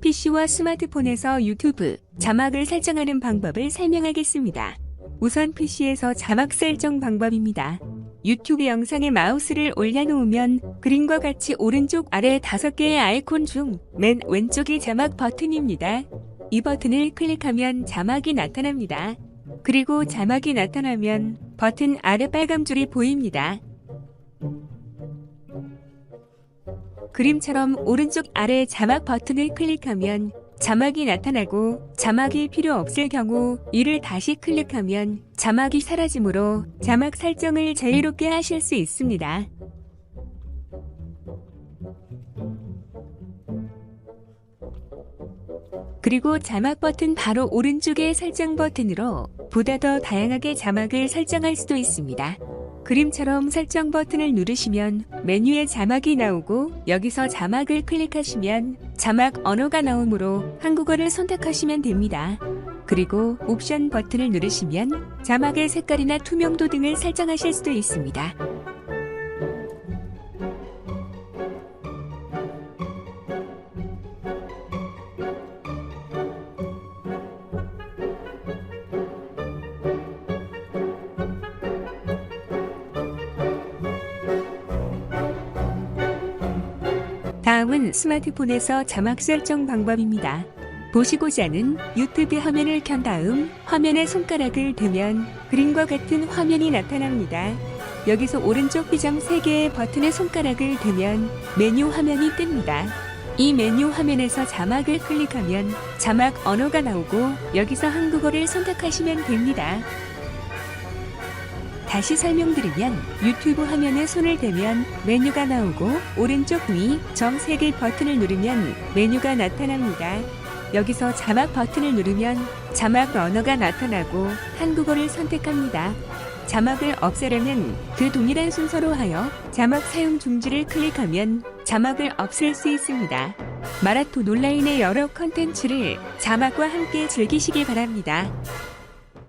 PC와 스마트폰에서 유튜브 자막을 설정하는 방법을 설명하겠습니다. 우선 PC에서 자막 설정 방법입니다. 유튜브 영상에 마우스를 올려놓으면 그림과 같이 오른쪽 아래 다섯 개의 아이콘 중 맨 왼쪽이 자막 버튼입니다. 이 버튼을 클릭하면 자막이 나타납니다. 그리고 자막이 나타나면 버튼 아래 빨간 줄이 보입니다. 그림처럼 오른쪽 아래 자막 버튼을 클릭하면 자막이 나타나고 자막이 필요 없을 경우 이를 다시 클릭하면 자막이 사라지므로 자막 설정을 자유롭게 하실 수 있습니다. 그리고 자막 버튼 바로 오른쪽의 설정 버튼으로 보다 더 다양하게 자막을 설정할 수도 있습니다. 그림처럼 설정 버튼을 누르시면 메뉴에 자막이 나오고 여기서 자막을 클릭하시면 자막 언어가 나오므로 한국어를 선택하시면 됩니다. 그리고 옵션 버튼을 누르시면 자막의 색깔이나 투명도 등을 설정하실 수도 있습니다. 다음은 스마트폰에서 자막 설정 방법입니다. 보시고자 하는 유튜브 화면을 켠 다음 화면에 손가락을 대면 그림과 같은 화면이 나타납니다. 여기서 오른쪽 비점 3개의 버튼에 손가락을 대면 메뉴 화면이 뜹니다. 이 메뉴 화면에서 자막을 클릭하면 자막 언어가 나오고 여기서 한국어를 선택하시면 됩니다. 다시 설명드리면 유튜브 화면에 손을 대면 메뉴가 나오고 오른쪽 위 점 3개 버튼을 누르면 메뉴가 나타납니다. 여기서 자막 버튼을 누르면 자막 언어가 나타나고 한국어를 선택합니다. 자막을 없애려면 그 동일한 순서로 하여 자막 사용 중지를 클릭하면 자막을 없앨 수 있습니다. 마라톤 온라인의 여러 컨텐츠를 자막과 함께 즐기시기 바랍니다.